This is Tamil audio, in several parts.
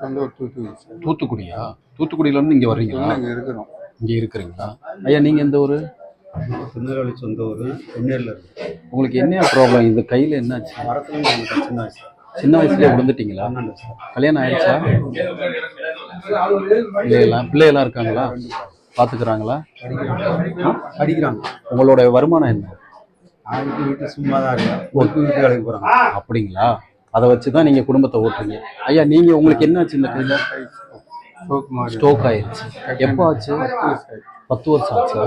சொந்த ஊர் தூத்துக்குடி தூத்துக்குடியா? தூத்துக்குடியில இருந்து இங்க வர்றீங்களா? இங்கே இருக்கிறோம். இங்க இருக்கிறீங்களா? ஐயா நீங்க எந்த ஊரு? திருநெல்வேலி சொந்த ஊர் பொன்னேரில் இருக்கு. உங்களுக்கு என்ன ப்ராப்ளம் இந்த கையில என்னாச்சு? மரத்துல சின்ன வயசு. சின்ன வயசுலயே விழுந்துட்டீங்களா? கல்யாணம் ஆயிடுச்சா? பிள்ளைகளாம் பிள்ளைகளாம் இருக்காங்களா? பாத்துக்கிறாங்களா? படிக்கிறாங்க. உங்களோட வருமானம் என்ன? வீட்டில் சும்மா தான் இருக்கேன். ஒர்க்கு வீட்டு வேலைக்கு போகிறாங்க அப்படிங்களா? அதை வச்சு தான் நீங்க குடும்பத்தை ஓட்டுறீங்க. ஐயா நீங்க உங்களுக்கு என்னாச்சு இந்த கையில ஸ்டோக் ஸ்ட்ரோக் ஆயிருச்சு எப்போ ஆச்சு? பத்து வருஷம் ஆச்சா.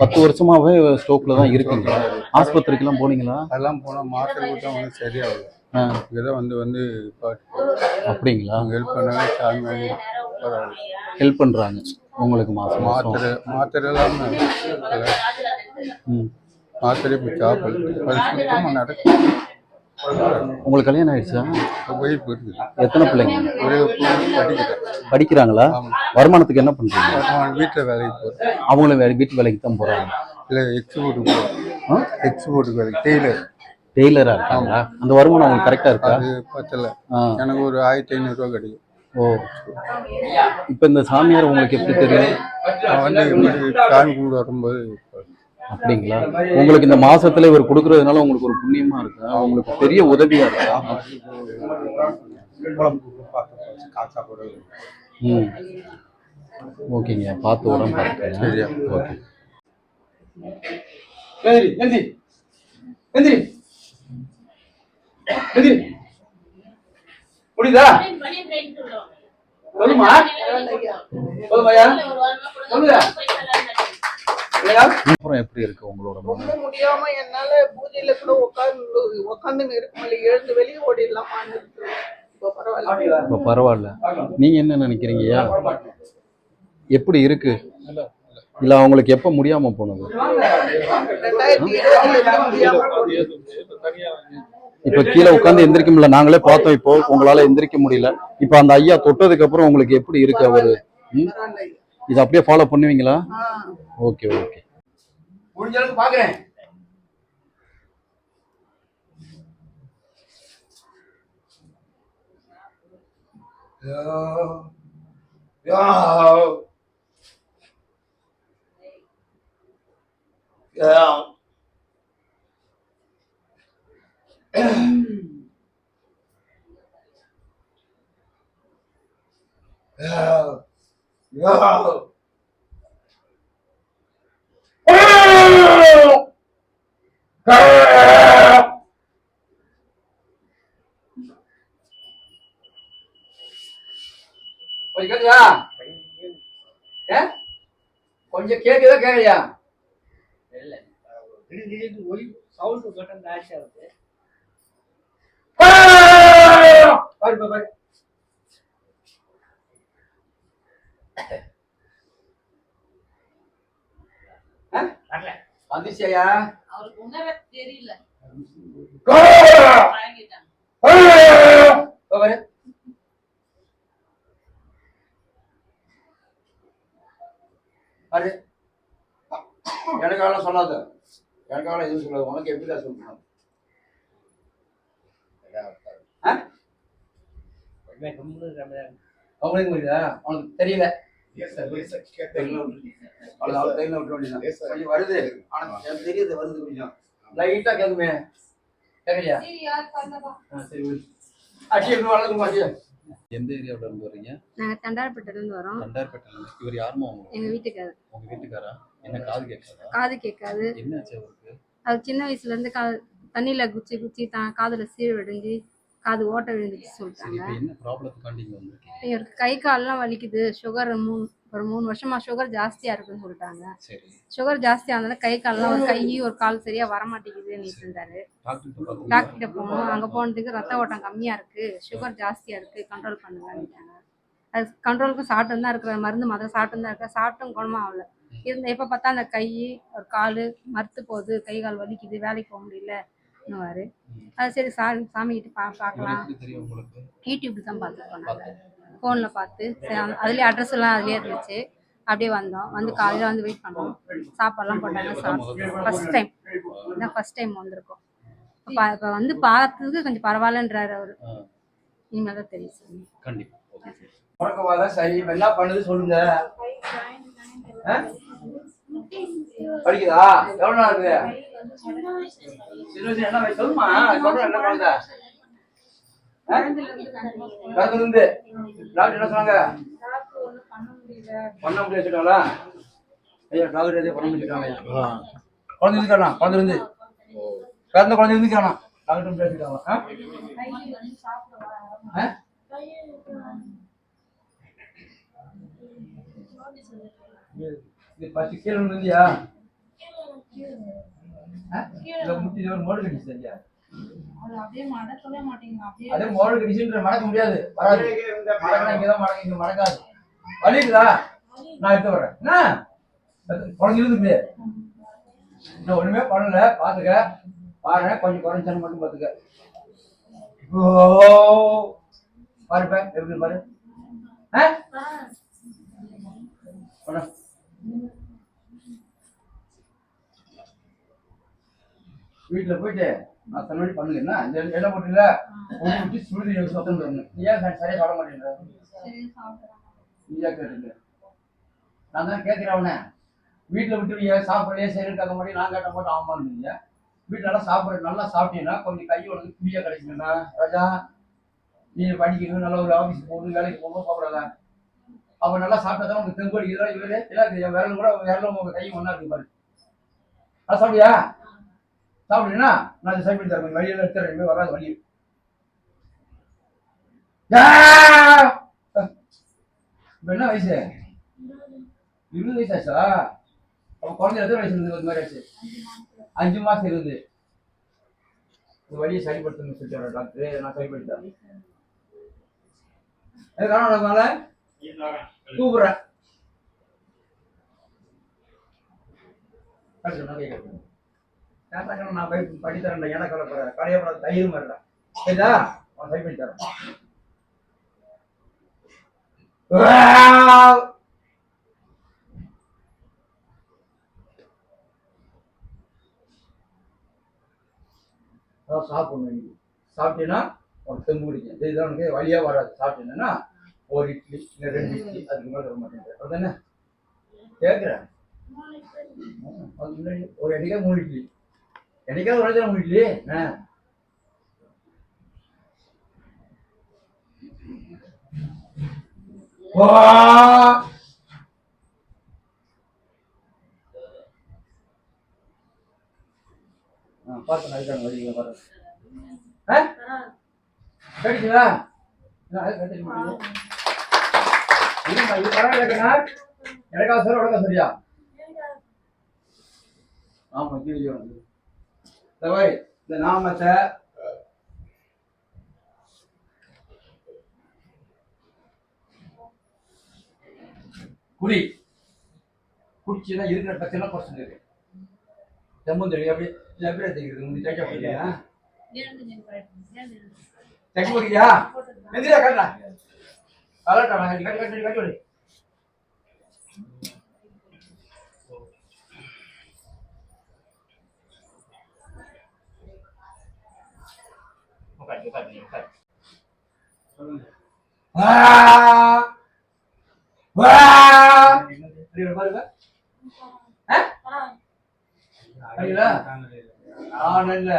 பத்து வருஷமாவே ஸ்ட்ரோக்ல தான் இருக்கீங்க. ஆஸ்பத்திரிக்கெல்லாம் போனீங்களா? அதெல்லாம் போனால் மாத்திரை கொடுத்தா ஒன்றும் சரியாகல. இங்கே வந்து வந்து அப்படிங்களா? ஹெல்ப் பண்ணாங்க சாமி ஹெல்ப் பண்றாங்க. உங்களுக்கு மாசம் மாத்திரை மாத்திரை இல்லாமல் ம். மாத்திரை இப்போ சாப்பிடல சுத்தமாக நடக்கும் உங்களுக்கு கல்யாணம் ஆயிடுச்சா? எத்தனை பிள்ளைங்க? ஒரே படிக்கிறாங்களா? வருமானத்துக்கு என்ன பண்றீங்க? வீட்டில் வேலைக்கு போகிறேன் அவங்களும் வேலை வீட்டு வேலைக்கு தான் போறாங்க. இல்லை எக்ஸ்போர்ட்டுக்கு போகிறேன் எக்ஸ்போர்ட்டுக்கு வேலைக்கு. டெய்லர் டெய்லரா இருக்காங்களா? அந்த வருமானம் உங்களுக்கு கரெக்டா இருக்கா? பத்தல. எனக்கு ஒரு ஆயிரத்தி ஐநூறுரூவா கிடைக்கும். ஓ. இப்ப இந்த சாமியார் உங்களுக்கு எப்படி தெரியும்? வந்து சாமி கும்பிட வரும்போது அப்படிங்களா? உங்களுக்கு இந்த மாசத்துல இவர் கொடுக்கறதுனால உங்களுக்கு ஒரு புண்ணியமா இருக்கா? உங்களுக்கு பெரிய உதவியா இருக்கா? ம். ஓகேங்க. பார்த்து உடம்பு சரியா. ஓகே. எந்திரி எந்திரி எந்திரி எந்திரி முடியுதா? சொல்லுமா? சொல்லுமாயா சொல்லுங்க அப்புறம் எப்படி இருக்கு உங்களோட ரொம்ப முடியாம என்னால பூஜையில கூட உட்கார்ந்து உட்காந்து இருக்க முடியல எழுந்து வெளியே ஓடிடலாமான்னு இப்போ பரவாயில்ல. நீங்க என்ன நினைக்கிறீங்கய்யா எப்படி இருக்கு? இல்ல அவங்களுக்கு எப்ப முடியாம போனது. இப்ப கீழே உட்கார்ந்து எந்திரிக்க முடியல. நாங்களே பார்த்தோம் இப்போ. உங்களால எந்திரிக்க முடியல. இப்ப அந்த ஐயா தொட்டதுக்கு அப்புறம் உங்களுக்கு எப்படி இருக்கு அவரு. இது அப்படியே ஃபாலோ பண்ணுவீங்களா. ஓகே ஓகே முடிஞ்ச அளவுக்கு பாக்குறேன் கொஞ்சம் கேக்குதா ஏ? கொஞ்சம் கேக்குதா கேக்கலையா பாரு பாரு, பாரு ஆ? வந்துச்சியா? அவருக்கு உணர தெரியல. எனக்காக சொல்லாத. எனக்காக எதுவும் சொல்லாத உனக்கு எப்படிடா சொல்லணும்? ஆ? அவங்களுக்கு புரியுதா? உனக்கு தெரியல. வருது. தெரியுது வருது கொஞ்சம். லைட்டா கேக்குமே. கேக்குறியா? ஆ, சரி விடு. அடி எப்படி வளர்க்குமா அடி எந்த ஏரியாவுல இருந்து வர்றீங்க? நாங்க தண்டார்பேட்டையில இருந்து வரோம். ரெண்டாயிரப்பேட்டையில இருந்து. இவர் யாருமா உங்க எங்க வீட்டுக்காரர். உங்க வீட்டுக்காரா என்ன காது கேட்காதா? காது கேட்காது. அவருக்கு? அது சின்ன வயசுல இருந்து கா தண்ணியில குச்சி குச்சி தான் காதுல விழுந்து காது ஓட்ட விழுந்துச்சு சொல்லிட்டாங்க. இவருக்கு கை கால்லாம் வலிக்குது. சுகர் மூணு ஒரு மூணு வருஷமா சுகர் ஜாஸ்தியா இருக்குன்னு சொல்லிட்டாங்க. சுகர் ஜாஸ்தியா இருந்ததுனால கை கால்லாம் ஒரு கை ஒரு கால் சரியா வர மாட்டேங்குதுன்னு இருந்தாரு. டாக்டர் பார்த்தீங்களா டாக்டர் கிட்ட போனோம் அங்க போனதுக்கு ரத்த ஓட்டம் கம்மியா இருக்கு. சுகர் ஜாஸ்தியா இருக்கு. கண்ட்ரோல் பண்ணுங்கன்னுட்டாங்க அது கண்ட்ரோலுக்கும் சாப்பிட்டு தான் இருக்கிற மருந்து மாத்திரை சாப்பிட்டு தான் இருக்க சாப்பிட்டும் குணமா ஆகல. இருந்த எப்ப பார்த்தா அந்த கை ஒரு கால் மறுத்து போகுது. கை கால் வலிக்குது. வேலைக்கு போக முடியலன்னுவாரு அது சரி சாமி சாமி கிட்ட பா பார்க்கலாம் எப்படி தெரியும் உங்களுக்கு? யூடியூப்ல தான் பார்த்துட்டு போனாங்க ஃபோனில் பார்த்து சரி அதுலயே அட்ரஸ் எல்லாம் அதுலயே இருந்துச்சு. அப்படியே வந்தோம். வந்து காலையில வந்து வெயிட் பண்ணோம். சாப்பாடுலாம் போட்டாங்க சாப்பிட்டோம் ஃபர்ஸ்ட் டைம் இதான் ஃபர்ஸ்ட் டைம் வந்திருக்கோம். இப்போ இப்போ வந்து பார்த்ததுக்கு கொஞ்சம் பரவாயில்லன்றாரு அவரு. இனிமேல் தான் தெரியும் சாமி. கண்டிப்பா. முடக்கவாதம் சரி என்ன பண்ணுது சொல்லுங்க? படிக்குதா? எவ்வளவு நாள் இருக்குது? சின்ன வயசுல என்ன வயசு சொல்லுமா? சொல்றேன் என்ன குழந்தை? பிறந்ததுல இருந்து டாக்டர் என்ன சொன்னாங்க? பண்ண முடியாது சொல்லிட்டாங்களா ஐயா டாக்டர் எதையும் பண்ண முடிச்சுட்டாங்க குழந்தை இருந்து காணாம் குழந்தை இருந்து. பிறந்த குழந்தை இருந்து காணாம் டாக்டர் பேசிட்டாங்க ஆ? இது கீழே இருந்தியா இல்ல முட்டி ஒரு மோடு கடிச்சு சரியா அது அப்படியே மடக்கவே மாட்டேங்குது அப்படியே அதே மோடு கடிச்சுன்ற மடக்க முடியாது. வராது. மடக்கினா இங்கதான் மடக்க இங்க மடக்காது வலி இருக்குதா நான் எடுத்து வரேன் என்ன? இருக்குது நான் ஒண்ணுமே பண்ணல. பாத்துக்க. பாருங்க கொஞ்சம் குறைஞ்சாலும் மட்டும் பாத்துக்க. ஓ பாருப்ப எப்படி பாரு? ஆ? வீட்டுல போயிட்டு நான் சொன்னபடி பண்ணுங்க. என்ன? இந்த என்ன போட்டுல ஒரு விட்டு சுடுதி சுத்தம் பண்ணணும் ஏன் சரி- சரியா சாப்பிட மாட்டேங்கிற சாப்பிடுறாங்க நீயா கேட்டுங்க நான் தான் கேட்கிறேன் அவனை. வீட்டுல விட்டு நீ சாப்பிடலையே சரி கேட்க மாட்டேன் நான் கேட்ட மாட்டேன் ஆமான்னு வீட்டுல நல்லா சாப்பிட நல்லா சாப்பிட்டீங்கன்னா கொஞ்சம் கை உனக்கு ஃப்ரீயா கிடைக்குங்கண்ணா ராஜா நீ படிக்கணும் நல்லா ஒரு ஆஃபீஸ் போகணும் வேலைக்கு போகணும் போகக்கூடாதா அப்ப நல்லா சாப்பிட்டா தான் தெம்பு அடிக்கிறதா இவரே எல்லாம் என் விரலும் கூட விரலும் உங்க கையும் ஒன்றா இருக்கு பாருங்க அது சாப்பிடியா சாப்பிடுறீங்கன்னா நான் இதை சைட் பண்ணி தரேன். வழியில் எடுத்துறேன். வராது வழி. என்ன வயசு? இருபது வயசு ஆச்சா அப்போ குழந்தை எத்தனை வயசு இருந்தது? ஒரு மாதிரி ஆச்சு. அஞ்சு மாசம் இருந்து இந்த வழியை சரிப்படுத்தணும்னு சொல்லிட்டு டாக்டர். நான் சரிப்படுத்தி தரேன் காரணம் கூப்பிடுறேன் நான் கேட்கிறேன். பண்ணி தரேன் எனக்கு சரிதா பண்ணி தரேன். அதான் சாப்பிடணும் சாப்பிட்டீங்கன்னா உனக்கு தெம்பு பிடிக்கும். இதுதான் உனக்கு வழியா வராது. சாப்பிட்டீங்கன்னா ஒரு இட்லி இல்லை ரெண்டு இட்லி அதுக்கு மேலே வர மாட்டேங்குது. அதுதானே கேட்குறேன் முன்னாடி ஒரு அடிக்கா மூணு இட்லி. என்னைக்காவது ஒரு இடத்துல மூணு இட்லி? ஆ. பார்த்து நடிக்காங்க வழியில் பாரு ஆ? கடிச்சுங்களா இது பரவாயில்லைக்கண்ணா எனக்கா சார் உனக்கா சரியா? ஆமா கீழே வந்து. இந்த நாமத்தை குடி. குடிச்சுன்னா இருக்கிற பிரச்சனை குறைச்சு இருக்கு. செம்மந்தடி அப்படி எப்படி தெரியுது. உங்களுக்கு ஏழு ஏழு தேய்ச்சி போடுறியா எந்திரியா கட்டா நான் இல்ல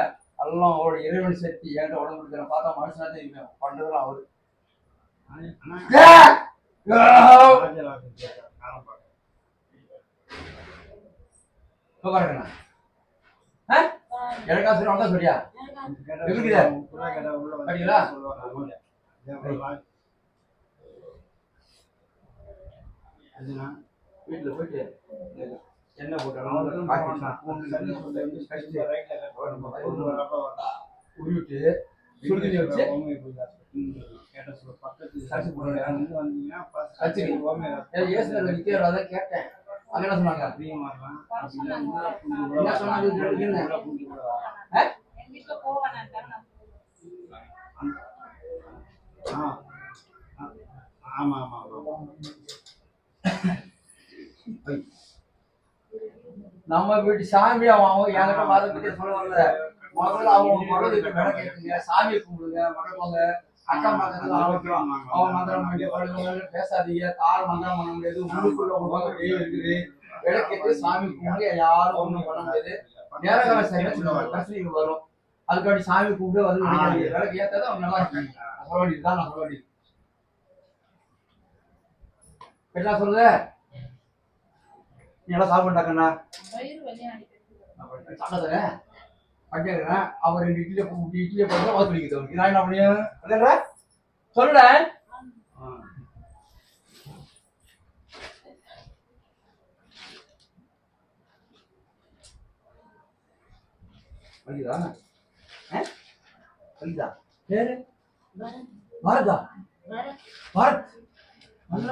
எல்லாம் அவரோட இறைவன் சக்தி என்கிட்ட உடம்பு இருக்கிற பார்த்தா மனுஷனா தெரியும் பண்றதெல்லாம் அவரு ஏ! ஏ! இப்ப பாருங்கண்ணா. ஆ? எனக்கா சரி வந்தா சரியா இருக்குதா? படிங்களா? வீட்டுல போயிட்டு என்ன போட்டாலும் கேட்டேன் என்ன சொன்னாங்க? என்ன சொன்னாங்க ஆமா ஆமா நம்ம வீட்டு சாமி அவன் அவன் என்கிட்ட மத பத்தி சொல்லுவாங்க முதல்ல அவங்க விளக்கேற்றுங்க சாமியை கும்பிடுங்க வணக்கங்க அக்கா பக்கத்துல ஆரோக்கியம் அவன் மந்திரம் பண்ணி பேசாதீங்க. கால் மந்திரம் பண்ண முடியாது. உள்ளுக்குள்ள ஒரு பக்கம் தெய்வம் இருக்குது. விளக்கேற்று சாமி கும்பிட்டு யாரும் ஒண்ணும் பண்ண முடியாது. நேரகால செய்யணும் பிரச்சனைகள் வரும். அதுக்காண்டி சாமி கூப்பிட்டு வந்து. விளக்கு ஏத்தாத அவங்க நல்லா இருக்காங்க சொல்ல வேண்டியது தான் நான் சொல்ல வேண்டியது. என்ன சொல்லுத நீ எல்லாம் சாப்பிட்டாக்கண்ணா வயிறு பட்டியக்கிறேன் அவர் ரெண்டு இட்லியை மூணு இட்லியை போட்டு வாத்து பிடிக்குது அவருக்கு நான் என்ன இல்லைல்ல சொல்லுட. வலிதா வலிதா பேரு? பாரதா நல்ல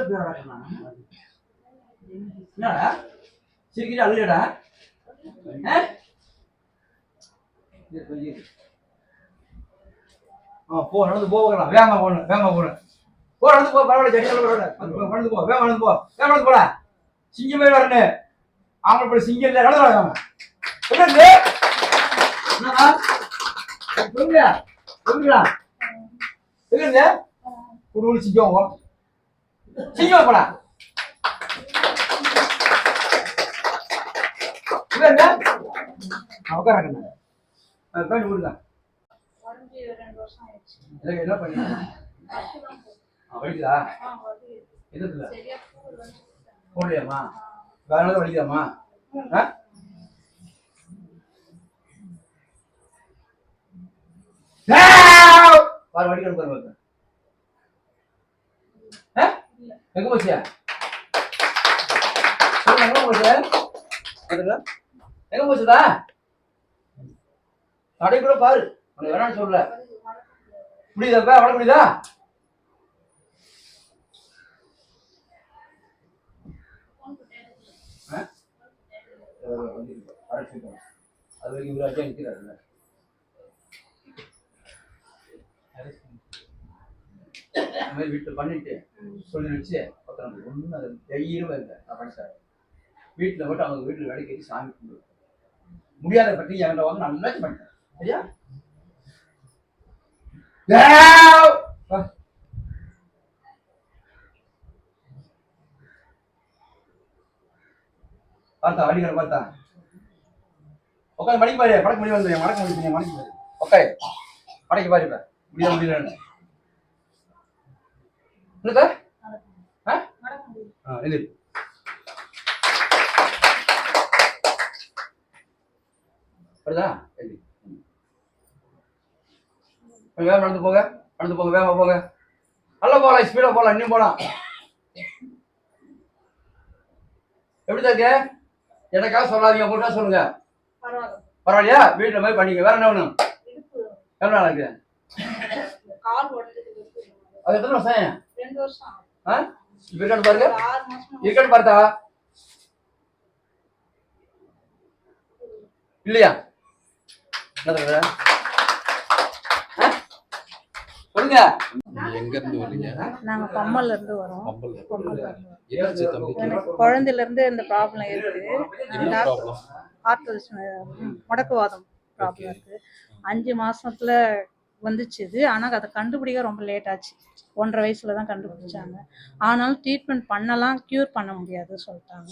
என்னடா? ஆ போ நடந்து போ போகலாம் வேகமா போகணும் வேகமா போகணும் போ நடந்து போ பரவாயில்ல செடி பரவாயில்ல நடந்து போ வேகமா நடந்து போ வேகமா நடந்து போடா சிங்கம் போய் வரணும் ஆம்பளை போய் சிங்கம் இல்லை நடந்து வராங்க என்னது என்னடா சொல்லுங்க சொல்லுங்களா சொல்லுங்க குடுகுடு சிங்கம் போ. சிங்கம் போடா இல்லைங்க உட்காராங்க பேண்ட் இல்லைங்க என்ன பண்ணீங்க வலிக்குதா? வந்து போடலையாம்மா? வேற ஏதாவது ஆவ்! பாரு வலிக்கணும் பாரு? எங்க போச்சியா போச்சு? எங்க போச்சுதா கடை கூட பாரு. உனக்கு வேணாம்னு சொல்லல. முடியுதா இப்ப? வட அது வரைக்கும் இவ்வளோ அடிச்சா நிக்கிறாருல்ல. இந்த மாதிரி வீட்டில் பண்ணிட்டு சொல்லி வச்சு பத்திரம் ஒன்றும் அது தைரியமாக இல்லை. நான் பண்ணிட்டேன் வீட்டில் மட்டும் அவங்க வீட்டில் வேலைக்கு ஏறி சாமி கும்பிடு முடியாத பற்றி என்கிட்ட வந்து நல்லா பண்ணிட்டேன் சரியா தேவ்! வா. பார்த்தா அடிக்கிற பார்த்தா. உட்காந்து மணிக்கு பாரு மடக்கு முடிவு வந்து மடக்கு முடிவு மணிக்கு பாரு. ஓகே மடக்கி பாரு இப்ப. முடியல முடியலன்னு என்னது? ஆ? நடக்க முடியும் ஆ வருதா? இது கொஞ்சம் வேகம் நடந்து போங்க நடந்து போங்க வேகமா போங்க. நல்லா போகலாம் ஸ்பீடா போகலாம் இன்னும் போகலாம் எப்படி தான் இருக்கு? எனக்காக சொல்லாதீங்க உங்கள்கிட்ட சொல்லுங்க. பரவாயில்ல. பரவாயில்லையா? வீட்டில் போய் பண்ணிக்க வேற என்ன வேணும்? எவ்வளோ நாள் இருக்கு கால் உடஞ்சது இருக்கு. அது எத்தனை வருஷம்? ரெண்டு வருஷம் ஆகுது. ஆ? இருக்கான்னு பாருங்க. இருக்கான்னு பார்த்தா? இல்லையா? என்ன தகவல்? சொல்லுங்க எங்க இருந்து வரீங்க? நாங்க பம்மல்ல இருந்து வரோம். எனக்கு குழந்தையில இருந்து இந்த ப்ராப்ளம் இருக்கு. என்ன ப்ராப்ளம் ஹார்ட் முடக்குவாதம் ப்ராப்ளம் இருக்கு. அஞ்சு மாசத்துல வந்துச்சு இது ஆனா அதை கண்டுபிடிக்க ரொம்ப லேட் ஆச்சு. ஒன்றரை வயசுல தான் கண்டுபிடிச்சாங்க. ஆனாலும் ட்ரீட்மெண்ட் பண்ணலாம் க்யூர் பண்ண முடியாது சொல்லிட்டாங்க.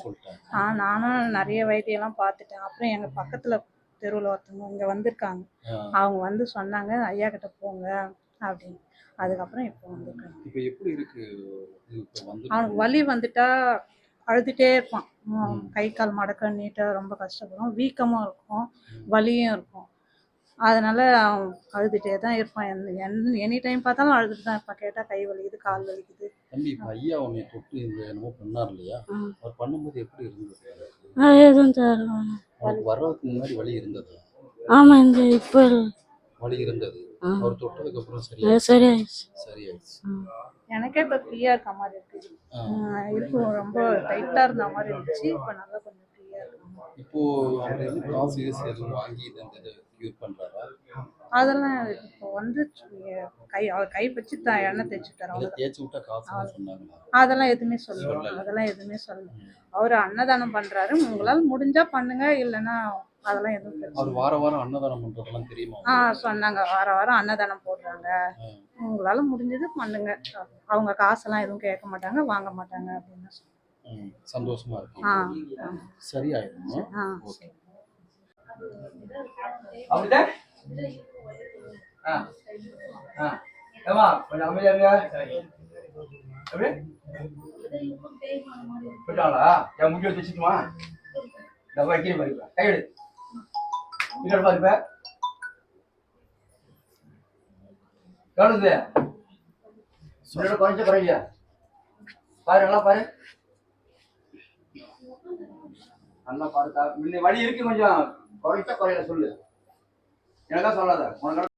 நானும் நிறைய வைத்தியெல்லாம் பார்த்துட்டேன். அப்புறம் எங்க பக்கத்துல தெருவில் ஒருத்தவங்க இங்க வந்திருக்காங்க. அவங்க வந்து சொன்னாங்க ஐயா கிட்ட போங்க. அப்படின்னு. அதுக்கப்புறம் இப்போ வந்திருக்காங்க இப்போ எப்படி இருக்கு? அவனுக்கு வலி வந்துட்டா அழுதுகிட்டே இருப்பான். கை கால் மடக்க நீட்ட ரொம்ப கஷ்டப்படும். வீக்கமும் இருக்கும். வலியும் இருக்கும். அதனால அவன் அழுதுகிட்டே தான் இருப்பான். எனி டைம் பார்த்தாலும் அழுதுட்டு தான் இருப்பான். கேட்டால் கை வலிக்குது கால் வலிக்குது. தம்பி இப்போ ஐயா உன்னை தொட்டு இந்த என்னமோ பண்ணார் இல்லையா. அவர் பண்ணும்போது எப்படி இருந்தது? எதுவும் தரல அவருக்கு வர்றதுக்கு முன்னாடி வலி இருந்தது? ஆமா இந்த இப்போ வலி இருந்தது. அவர் தொட்டதுக்கு அப்புறம் சரியா சரியாயிடுச்சு. சரியாயிடுச்சு. எனக்கே இப்போ ஃப்ரீயாக இருக்க மாதிரி இருக்குது ஆ. இடுப்பு ரொம்ப டைட்டாக இருந்த மாதிரி இருந்துச்சு. இப்போ நல்லா கொஞ்சம் ஃப்ரீயாக இருக்கு இப்போ அவர் எதுவும் கீசு எதுவும் வாங்கி இந்த க்யூர் பண்றாரா? அதெல்லாம் இப்போ வந்து கை அவர் கை வச்சு த எண்ணெய் இதை அவ்வளோதான் தேய்ச்சி விட்டா காசு சொன்னாங்களா? அதெல்லாம் எதுவுமே சொல்லல. சொல்லல. அதெல்லாம் எதுவுமே சொல்லல. அவர் அன்னதானம் பண்றாரு. உங்களால முடிஞ்சா பண்ணுங்க. இல்லைன்னா அதெல்லாம் எதுவும் அவர் வார வாரம் அன்னதானம் பண்றதெல்லாம் தெரியுமா ஆ சொன்னாங்க. வார வாரம் அன்னதானம் போடுறாங்க. உங்களால முடிஞ்சது பண்ணுங்க. அவங்க காசெல்லாம் எதுவும் கேட்க மாட்டாங்க வாங்க மாட்டாங்க அப்படின்னு சந்தோஷமா இருக்கு சரியாயிடும்? ஆ. ஓகே. ஆ. ஆ. ஏமா கொஞ்சம் அமைதியா இருங்க. போயிட்டாங்களா என் முடி வச்சு வச்சுக்குமா இந்த வைக்கிறேன் பாருப்பா கையெடு எவ்வளவு முன்னாடி குறைஞ்ச குறையா பாரு நல்லா பாரு. நல்லா பாருக்கா. முன்ன வழி இருக்கு கொஞ்சம். குறைச்சா குறையல சொல்லு. எனக்கா சொல்லாத. உனக்கு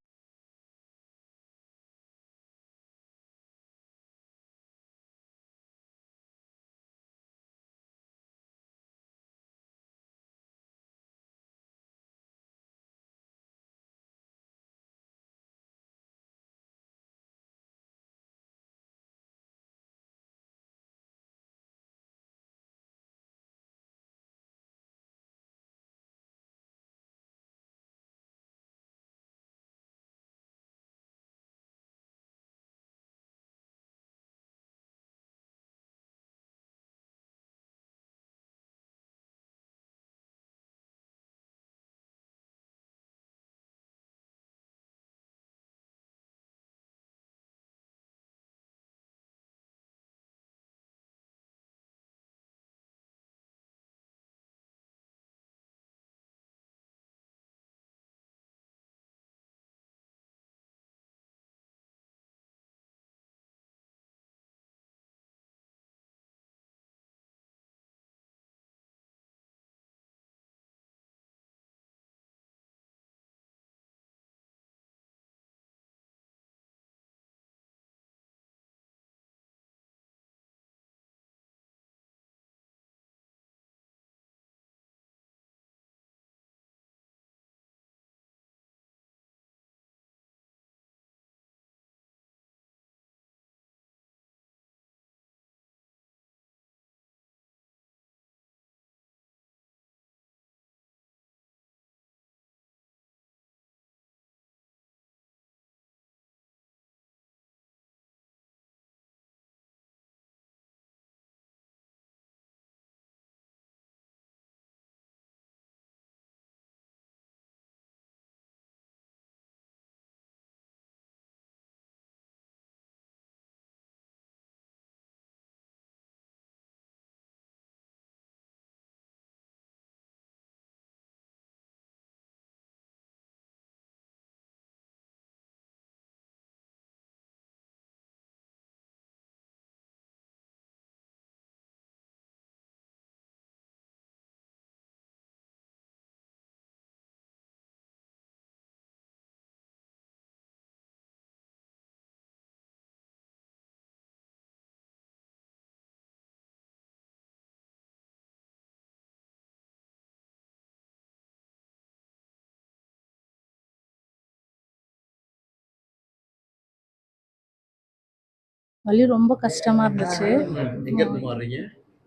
வலி ரொம்ப கஷ்டமா இருந்துச்சு.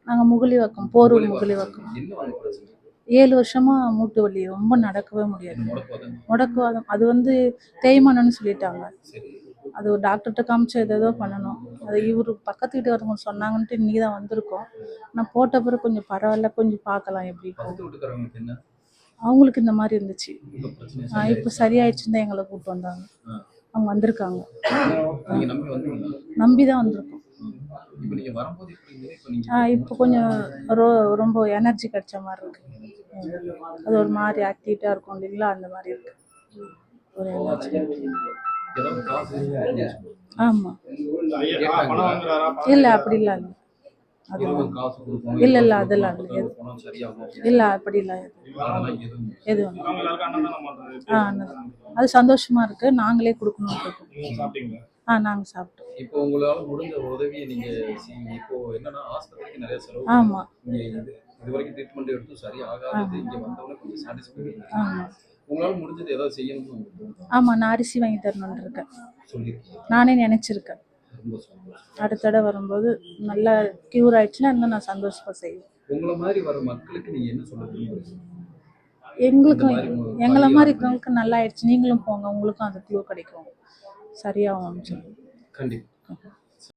நாங்கள் முகலிவாக்கம் போரூர் முகலிவாக்கம். ஏழு வருஷமா மூட்டு வலி ரொம்ப நடக்கவே முடியாது. முடக்குவாதம். அது வந்து தேய்மானம்னு சொல்லிட்டாங்க. அது ஒரு டாக்டர்கிட்ட காமிச்சு ஏதேதோ பண்ணணும். அது இவர் பக்கத்து வீட்டுக்காரங்க சொன்னாங்கன்ட்டு இன்னைக்கு தான் வந்திருக்கோம். நான் போட்ட பிறகு கொஞ்சம் பரவாயில்ல கொஞ்சம் பார்க்கலாம் எப்படி அவங்களுக்கு இந்த மாதிரி இருந்துச்சு. இப்போ சரியாயிடுச்சுன்னு தான் எங்களை கூப்பிட்டு வந்தாங்க. அவங்க வந்திருக்காங்க. நம்பி தான் வந்திருக்கோம். இப்போ கொஞ்சம் ரொ ரொம்ப எனர்ஜி கிடைச்ச மாதிரி இருக்கு. அது ஒரு மாதிரி ஆக்டிவிட்டாக இருக்கும் இல்லைங்களா? அந்த மாதிரி இருக்கு. ஒரு எனர்ஜி ஆமாம்? இல்லை அப்படிலாம் இல்லை அது இருபது காசு கொடுக்கணும் இல்ல, இல்ல, அதெல்லாம் இல்ல. சரியாகும். இல்லை எதுவும். எதுவும் ஆ. அது சந்தோஷமா இருக்கு. நாங்களே கொடுக்கணும் இருக்கோம். ஆ நாங்கள் சாப்பிட்டோம். இப்போ உங்களால முடிஞ்ச உதவியை நீங்க இப்போ என்னன்னா ஆஸ்பத்திரிக்கு நிறைய செலவு ஆமா. இது வரைக்கும் ட்ரீட்மெண்ட் எடுத்தும் சரி ஆகாதது இங்க வந்தவொடனே கொஞ்சம் சாட்டிஸ்ஃபை ஆமா. உங்களால முடிஞ்சது ஏதாவது தோணுதா? ஆமா நான் அரிசி வாங்கி தரணும்னு இருக்கேன். நானே நினைச்சிருக்கேன். அடுத்த தடவை வரும்போது நல்லா க்யூர் ஆயிடுச்சுன்னா இன்னும் நான் சந்தோஷமா செய்வேன். உங்களை மாதிரி வர மக்களுக்கு நீங்க என்ன சொல்ல எங்களுக்கும் எங்களை மாதிரி இருக்கிறவங்களுக்கு நல்லா ஆயிடுச்சு. நீங்களும் போங்க. உங்களுக்கும் அந்த க்ளூ கிடைக்கும். சரியாகும் சொல்லி கண்டிப்பா.